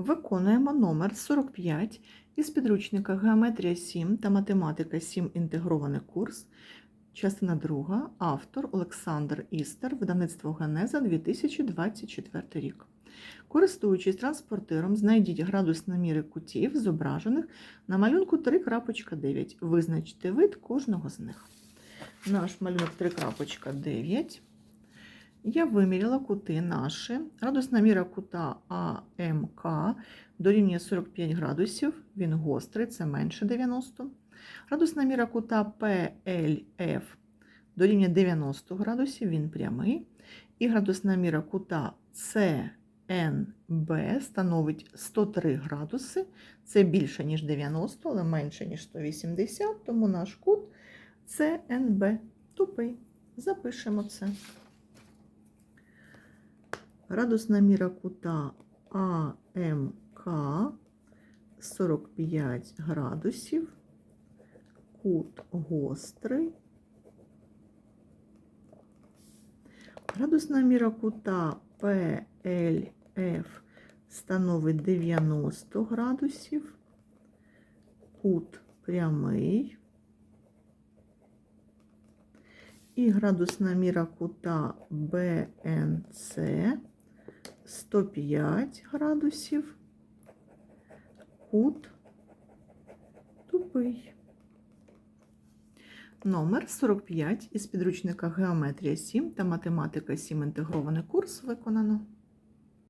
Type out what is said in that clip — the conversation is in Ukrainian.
Виконуємо номер 45 із підручника Геометрія 7 та Математика 7. Інтегрований курс. Частина 2. Автор Олександр Істер. Видавництво Генеза 2024 рік. Користуючись транспортиром, знайдіть градусні міри кутів, зображених на малюнку 3.9. Визначте вид кожного з них. Наш малюнок 3.9. Я виміряла кути наші. Градусна міра кута АМК дорівнює 45 градусів, він гострий, це менше 90. Градусна міра кута ПЛФ дорівнює 90 градусів, він прямий. І градусна міра кута ЦНБ становить 103 градуси. Це більше, ніж 90, але менше, ніж 180, тому наш кут ЦНБ тупий. Запишемо це. Градусна міра кута АМК 45 градусів, кут гострий. Градусна міра кута ПЛФ становить 90 градусів, кут прямий. І градусна міра кута БНЦ 105 градусів, кут тупий. Номер 45 із підручника Геометрія 7 та Математика 7 інтегрований курс виконано.